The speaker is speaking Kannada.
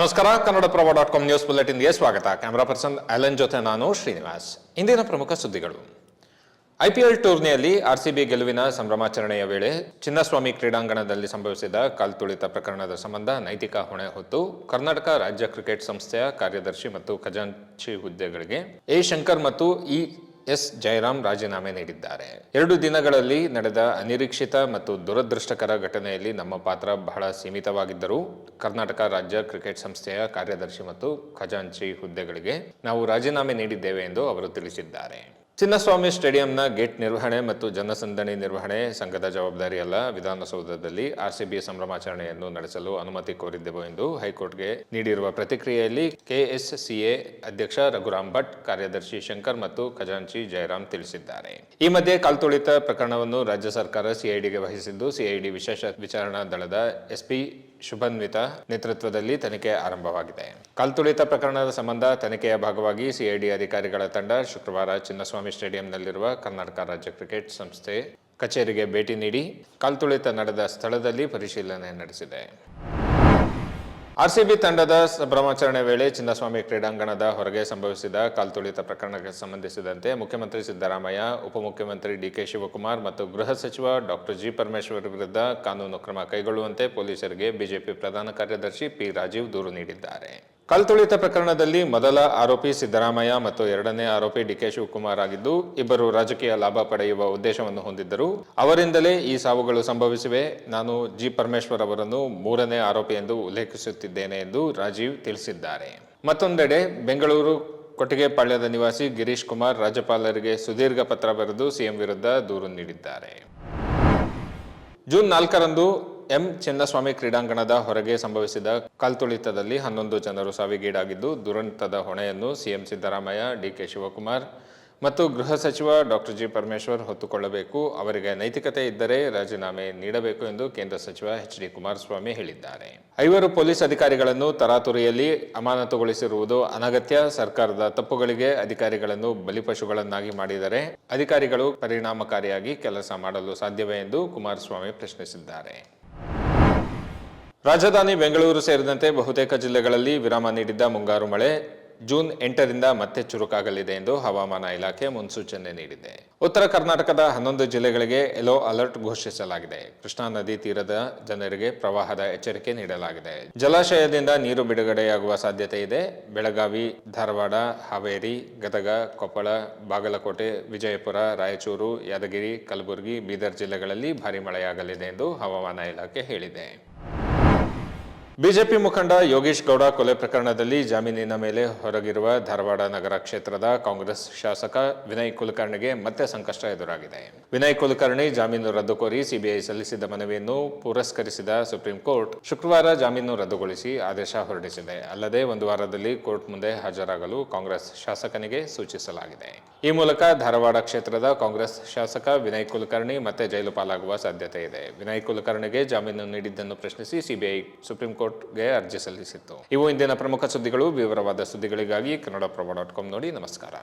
ನಮಸ್ಕಾರ, ಕನ್ನಡಪ್ರಭ ಡಾಟ್ ಕಾಮ್ ನ್ಯೂಸ್ ಬುಲೆಟಿನ್ಗೆ ಸ್ವಾಗತ. ಕ್ಯಾಮರಾ ಪರ್ಸನ್ ಅಲನ್ ಜೊತೆ ನಾನು ಶ್ರೀನಿವಾಸ್. ಇಂದಿನ ಪ್ರಮುಖ ಸುದ್ದಿಗಳು. ಐಪಿಎಲ್ ಟೂರ್ನಿಯಲ್ಲಿ ಆರ್ಸಿಬಿ ಗೆಲುವಿನ ಸಂಭ್ರಮಾಚರಣೆಯ ವೇಳೆ ಚಿನ್ನಸ್ವಾಮಿ ಕ್ರೀಡಾಂಗಣದಲ್ಲಿ ಸಂಭವಿಸಿದ ಕಾಲ್ತುಳಿತ ಪ್ರಕರಣದ ಸಂಬಂಧ ನೈತಿಕ ಹೊಣೆ ಹೊತ್ತು ಕರ್ನಾಟಕ ರಾಜ್ಯ ಕ್ರಿಕೆಟ್ ಸಂಸ್ಥೆಯ ಕಾರ್ಯದರ್ಶಿ ಮತ್ತು ಖಜಾಂಚಿ ಹುದ್ದೆಗಳಿಗೆ ಎ. ಶಂಕರ್ ಮತ್ತು ಇ. ಎಸ್. ಜಯರಾಮ್ ರಾಜೀನಾಮೆ ನೀಡಿದ್ದಾರೆ. ಎರಡು ದಿನಗಳಲ್ಲಿ ನಡೆದ ಅನಿರೀಕ್ಷಿತ ಮತ್ತು ದುರದೃಷ್ಟಕರ ಘಟನೆಯಲ್ಲಿ ನಮ್ಮ ಪಾತ್ರ ಬಹಳ ಸೀಮಿತವಾಗಿದ್ದರೂ ಕರ್ನಾಟಕ ರಾಜ್ಯ ಕ್ರಿಕೆಟ್ ಸಂಸ್ಥೆಯ ಕಾರ್ಯದರ್ಶಿ ಮತ್ತು ಖಜಾಂಚಿ ಹುದ್ದೆಗಳಿಗೆ ನಾವು ರಾಜೀನಾಮೆ ನೀಡಿದ್ದೇವೆ ಎಂದು ಅವರು ತಿಳಿಸಿದ್ದಾರೆ. ಚಿನ್ನಸ್ವಾಮಿ ಸ್ಟೇಡಿಯಂನ ಗೇಟ್ ನಿರ್ವಹಣೆ ಮತ್ತು ಜನಸಂದಣಿ ನಿರ್ವಹಣೆ ಸಂಘದ ಜವಾಬ್ದಾರಿಯಲ್ಲ. ವಿಧಾನಸೌಧದಲ್ಲಿ ಆರ್ಸಿಬಿ ಸಂಭ್ರಮಾಚರಣೆಯನ್ನು ನಡೆಸಲು ಅನುಮತಿ ಕೋರಿದ್ದೆವು ಎಂದು ಹೈಕೋರ್ಟ್ಗೆ ನೀಡಿರುವ ಪ್ರತಿಕ್ರಿಯೆಯಲ್ಲಿ ಕೆಎಸ್ಸಿಎ ಅಧ್ಯಕ್ಷ ರಘುರಾಮ್ ಭಟ್, ಕಾರ್ಯದರ್ಶಿ ಶಂಕರ್ ಮತ್ತು ಖಜಾಂಚಿ ಜಯರಾಮ್ ತಿಳಿಸಿದ್ದಾರೆ. ಈ ಮಧ್ಯೆ ಕಾಲ್ತುಳಿತ ಪ್ರಕರಣವನ್ನು ರಾಜ್ಯ ಸರ್ಕಾರ ಸಿಐಡಿಗೆ ವಹಿಸಿದ್ದು, ಸಿಐಡಿ ವಿಶೇಷ ವಿಚಾರಣಾ ದಳದ ಎಸ್ಪಿ ಶುಭನ್ವಿತ ನೇತೃತ್ವದಲ್ಲಿ ತನಿಖೆ ಆರಂಭವಾಗಿದೆ. ಕಲ್ತುಳಿತ ಪ್ರಕರಣದ ಸಂಬಂಧ ತನಿಖೆಯ ಭಾಗವಾಗಿ ಸಿಐಡಿ ಅಧಿಕಾರಿಗಳ ತಂಡ ಶುಕ್ರವಾರ ಚಿನ್ನಸ್ವಾಮಿ ಸ್ಟೇಡಿಯಂನಲ್ಲಿರುವ ಕರ್ನಾಟಕ ರಾಜ್ಯ ಕ್ರಿಕೆಟ್ ಸಂಸ್ಥೆ ಕಚೇರಿಗೆ ಭೇಟಿ ನೀಡಿ ಕಲ್ತುಳಿತ ನಡೆದ ಸ್ಥಳದಲ್ಲಿ ಪರಿಶೀಲನೆ ನಡೆಸಿದೆ. ಆರ್ಸಿಬಿ ತಂಡದ ಸಂಭ್ರಮಾಚರಣೆ ವೇಳೆ ಚಿನ್ನಸ್ವಾಮಿ ಕ್ರೀಡಾಂಗಣದ ಹೊರಗೆ ಸಂಭವಿಸಿದ ಕಾಲ್ತುಳಿತ ಪ್ರಕರಣಕ್ಕೆ ಸಂಬಂಧಿಸಿದಂತೆ ಮುಖ್ಯಮಂತ್ರಿ ಸಿದ್ದರಾಮಯ್ಯ, ಉಪಮುಖ್ಯಮಂತ್ರಿ ಡಿಕೆ ಶಿವಕುಮಾರ್ ಮತ್ತು ಗೃಹ ಸಚಿವ ಡಾಕ್ಟರ್ ಜಿ. ಪರಮೇಶ್ವರ್ ವಿರುದ್ಧ ಕಾನೂನು ಕ್ರಮ ಕೈಗೊಳ್ಳುವಂತೆ ಪೊಲೀಸರಿಗೆ ಬಿಜೆಪಿ ಪ್ರಧಾನ ಕಾರ್ಯದರ್ಶಿ ಪಿ. ರಾಜೀವ್ ದೂರು ನೀಡಿದ್ದಾರೆ. ಕಲ್ತುಳಿತ ಪ್ರಕರಣದಲ್ಲಿ ಮೊದಲ ಆರೋಪಿ ಸಿದ್ದರಾಮಯ್ಯ ಮತ್ತು ಎರಡನೇ ಆರೋಪಿ ಡಿಕೆ ಶಿವಕುಮಾರ್ ಆಗಿದ್ದು, ಇಬ್ಬರು ರಾಜಕೀಯ ಲಾಭ ಪಡೆಯುವ ಉದ್ದೇಶವನ್ನು ಹೊಂದಿದ್ದರು. ಅವರಿಂದಲೇ ಈ ಸಾವುಗಳು ಸಂಭವಿಸಿವೆ. ನಾನು ಜಿ ಪರಮೇಶ್ವರ್ ಅವರನ್ನು ಮೂರನೇ ಆರೋಪಿ ಎಂದು ಉಲ್ಲೇಖಿಸುತ್ತಿದ್ದೇನೆ ಎಂದು ರಾಜೀವ್ ತಿಳಿಸಿದ್ದಾರೆ. ಮತ್ತೊಂದೆಡೆ ಬೆಂಗಳೂರು ಕೊಟ್ಟಿಗೆಪಾಳ್ಯದ ನಿವಾಸಿ ಗಿರೀಶ್ ಕುಮಾರ್ ರಾಜ್ಯಪಾಲರಿಗೆ ಸುದೀರ್ಘ ಪತ್ರ ಬರೆದು ಸಿಎಂ ವಿರುದ್ಧ ದೂರು ನೀಡಿದ್ದಾರೆ. ಜೂನ್ ನಾಲ್ಕರಂದು ಎಂ ಚಿನ್ನಸ್ವಾಮಿ ಕ್ರೀಡಾಂಗಣದ ಹೊರಗೆ ಸಂಭವಿಸಿದ ಕಾಲ್ತುಳಿತದಲ್ಲಿ ಹನ್ನೊಂದು ಜನರು ಸಾವಿಗೀಡಾಗಿದ್ದು, ದುರಂತದ ಹೊಣೆಯನ್ನು ಸಿಎಂ ಸಿದ್ದರಾಮಯ್ಯ, ಡಿಕೆ ಶಿವಕುಮಾರ್ ಮತ್ತು ಗೃಹ ಸಚಿವ ಡಾಕ್ಟರ್ ಜಿ. ಪರಮೇಶ್ವರ್ ಹೊತ್ತುಕೊಳ್ಳಬೇಕು. ಅವರಿಗೆ ನೈತಿಕತೆ ಇದ್ದರೆ ರಾಜೀನಾಮೆ ನೀಡಬೇಕು ಎಂದು ಕೇಂದ್ರ ಸಚಿವ ಎಚ್. ಡಿ. ಕುಮಾರಸ್ವಾಮಿ ಹೇಳಿದ್ದಾರೆ. ಐವರು ಪೊಲೀಸ್ ಅಧಿಕಾರಿಗಳನ್ನು ತರಾತುರಿಯಲ್ಲಿ ಅಮಾನತುಗೊಳಿಸಿರುವುದು ಅನಗತ್ಯ. ಸರ್ಕಾರದ ತಪ್ಪುಗಳಿಗೆ ಅಧಿಕಾರಿಗಳನ್ನು ಬಲಿಪಶುಗಳನ್ನಾಗಿ ಮಾಡಿದರೆ ಅಧಿಕಾರಿಗಳು ಪರಿಣಾಮಕಾರಿಯಾಗಿ ಕೆಲಸ ಮಾಡಲು ಸಾಧ್ಯವೇ ಎಂದು ಕುಮಾರಸ್ವಾಮಿ ಪ್ರಶ್ನಿಸಿದ್ದಾರೆ. ರಾಜಧಾನಿ ಬೆಂಗಳೂರು ಸೇರಿದಂತೆ ಬಹುತೇಕ ಜಿಲ್ಲೆಗಳಲ್ಲಿ ವಿರಾಮ ನೀಡಿದ್ದ ಮುಂಗಾರು ಮಳೆ ಜೂನ್ ಎಂಟರಿಂದ ಮತ್ತೆ ಚುರುಕಾಗಲಿದೆ ಎಂದು ಹವಾಮಾನ ಇಲಾಖೆ ಮುನ್ಸೂಚನೆ ನೀಡಿದೆ. ಉತ್ತರ ಕರ್ನಾಟಕದ ಹನ್ನೊಂದು ಜಿಲ್ಲೆಗಳಿಗೆ ಯೆಲ್ಲೋ ಅಲರ್ಟ್ ಘೋಷಿಸಲಾಗಿದೆ. ಕೃಷ್ಣಾ ನದಿ ತೀರದ ಜನರಿಗೆ ಪ್ರವಾಹದ ಎಚ್ಚರಿಕೆ ನೀಡಲಾಗಿದೆ. ಜಲಾಶಯದಿಂದ ನೀರು ಬಿಡುಗಡೆಯಾಗುವ ಸಾಧ್ಯತೆ ಇದೆ. ಬೆಳಗಾವಿ, ಧಾರವಾಡ, ಹಾವೇರಿ, ಗದಗ, ಕೊಪ್ಪಳ, ಬಾಗಲಕೋಟೆ, ವಿಜಯಪುರ, ರಾಯಚೂರು, ಯಾದಗಿರಿ, ಕಲಬುರಗಿ, ಬೀದರ್ ಜಿಲ್ಲೆಗಳಲ್ಲಿ ಭಾರಿ ಮಳೆಯಾಗಲಿದೆ ಎಂದು ಹವಾಮಾನ ಇಲಾಖೆ ಹೇಳಿದೆ. ಬಿಜೆಪಿ ಮುಖಂಡ ಯೋಗೇಶ್ ಗೌಡ ಕೊಲೆ ಪ್ರಕರಣದಲ್ಲಿ ಜಾಮೀನಿನ ಮೇಲೆ ಹೊರಗಿರುವ ಧಾರವಾಡ ನಗರ ಕ್ಷೇತ್ರದ ಕಾಂಗ್ರೆಸ್ ಶಾಸಕ ವಿನಯ್ ಕುಲಕರ್ಣಿಗೆ ಮತ್ತೆ ಸಂಕಷ್ಟ ಎದುರಾಗಿದೆ. ವಿನಯ್ ಕುಲಕರ್ಣಿ ಜಾಮೀನು ರದ್ದು ಕೋರಿ ಸಿಬಿಐ ಸಲ್ಲಿಸಿದ್ದ ಮನವಿಯನ್ನು ಪುರಸ್ಕರಿಸಿದ ಸುಪ್ರೀಂ ಕೋರ್ಟ್ ಶುಕ್ರವಾರ ಜಾಮೀನು ರದ್ದುಗೊಳಿಸಿ ಆದೇಶ ಹೊರಡಿಸಿದೆ. ಅಲ್ಲದೆ ಒಂದು ವಾರದಲ್ಲಿ ಕೋರ್ಟ್ ಮುಂದೆ ಹಾಜರಾಗಲು ಕಾಂಗ್ರೆಸ್ ಶಾಸಕನಿಗೆ ಸೂಚಿಸಲಾಗಿದೆ. ಈ ಮೂಲಕ ಧಾರವಾಡ ಕ್ಷೇತ್ರದ ಕಾಂಗ್ರೆಸ್ ಶಾಸಕ ವಿನಯ್ ಕುಲಕರ್ಣಿ ಮತ್ತೆ ಜೈಲು ಪಾಲಾಗುವ ಸಾಧ್ಯತೆ ಇದೆ. ವಿನಯ್ ಕುಲಕರ್ಣಿಗೆ ಜಾಮೀನು ನೀಡಿದ್ದನ್ನು ಪ್ರಶ್ನಿಸಿ ಸಿಬಿಐ ಸುಪ್ರೀಂ ಕೋರ್ಟ್ಗೆ ಅರ್ಜಿ ಸಲ್ಲಿಸಿತ್ತು ಇವು ಇಂದಿನ ಪ್ರಮುಖ ಸುದ್ದಿಗಳು. ವಿವರವಾದ ಸುದ್ದಿಗಳಿಗಾಗಿ ಕನ್ನಡ ಪ್ರಭ ಡಾಟ್ ಕಾಮ್ ನೋಡಿ ನಮಸ್ಕಾರ.